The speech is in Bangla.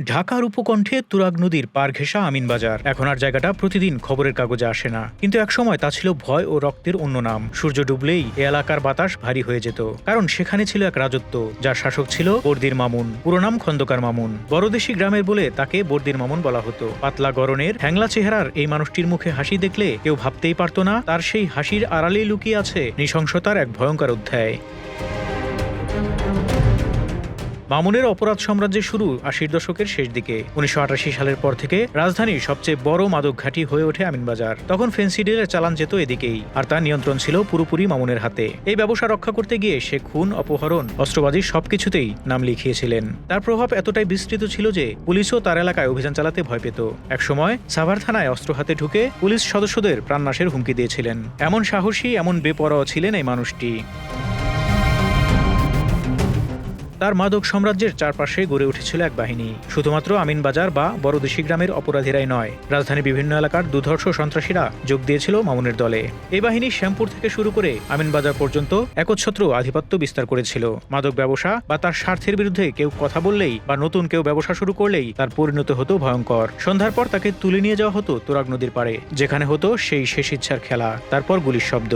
ঢাকার উপকণ্ঠে তুরাগ নদীর পার ঘেঁষা আমিনবাজার। এখন আর জায়গাটা প্রতিদিন খবরের কাগজে আসে না। কিন্তু একসময় তা ছিল ভয় ও রক্তের অন্য নাম। সূর্য ডুবলেই এ এলাকার বাতাস ভারী হয়ে যেত। কারণ সেখানে ছিল এক রাজত্ব, যার শাসক ছিল বর্দির মামুন। পুরো নাম খন্দকার মামুন। বড়দেশি গ্রামের বলে তাকে বর্দির মামুন বলা হতো। পাতলা গরনের হ্যাংলা চেহারার এই মানুষটির মুখে হাসি দেখলে কেউ ভাবতেই পারত না, তার সেই হাসির আড়ালেই লুকিয়ে আছে নৃশংসতার এক ভয়ঙ্কর অধ্যায়। মামুনের অপরাধ সাম্রাজ্যের শুরু আশির দশকের শেষ দিকে। উনিশশো আটাশি সালের পর থেকে রাজধানীর সবচেয়ে বড় মাদক ঘাঁটি হয়ে ওঠে আমিনবাজার। তখন ফেন্সিডিলের চালান যেত এদিকেই, আর তার নিয়ন্ত্রণ ছিল পুরোপুরি মামুনের হাতে। এই ব্যবসা রক্ষা করতে গিয়ে সে খুন, অপহরণ, অস্ত্রবাজি সবকিছুতেই নাম লিখিয়েছিলেন। তার প্রভাব এতটাই বিস্তৃত ছিল যে পুলিশও তার এলাকায় অভিযান চালাতে ভয় পেত। একসময় সাভার থানায় অস্ত্র হাতে ঢুকে পুলিশ সদস্যদের প্রাণনাশের হুমকি দিয়েছিলেন। এমন সাহসী, এমন বেপরোয়া ছিলেন এই মানুষটি। তার মাদক সাম্রাজ্যের চারপাশে গড়ে উঠেছিল এক বাহিনী। শুধুমাত্র আমিনবাজার বা বড়দেশি গ্রামের অপরাধীরাই নয়, রাজধানীর বিভিন্ন এলাকার দুধর্ষ সন্ত্রাসীরা যোগ দিয়েছিল মামুনের দলে। এই বাহিনী শ্যামপুর থেকে শুরু করে আমিনবাজার পর্যন্ত একচ্ছত্র আধিপত্য বিস্তার করেছিল। মাদক ব্যবসা বা তার স্বার্থের বিরুদ্ধে কেউ কথা বললেই বা নতুন কেউ ব্যবসা শুরু করলেই তার পরিণত হতো ভয়ঙ্কর। সন্ধ্যার পর তাকে তুলে নিয়ে যাওয়া হতো তোরাগ নদীর পাড়ে, যেখানে হতো সেই শেষ ইচ্ছার খেলা, তারপর গুলির শব্দ।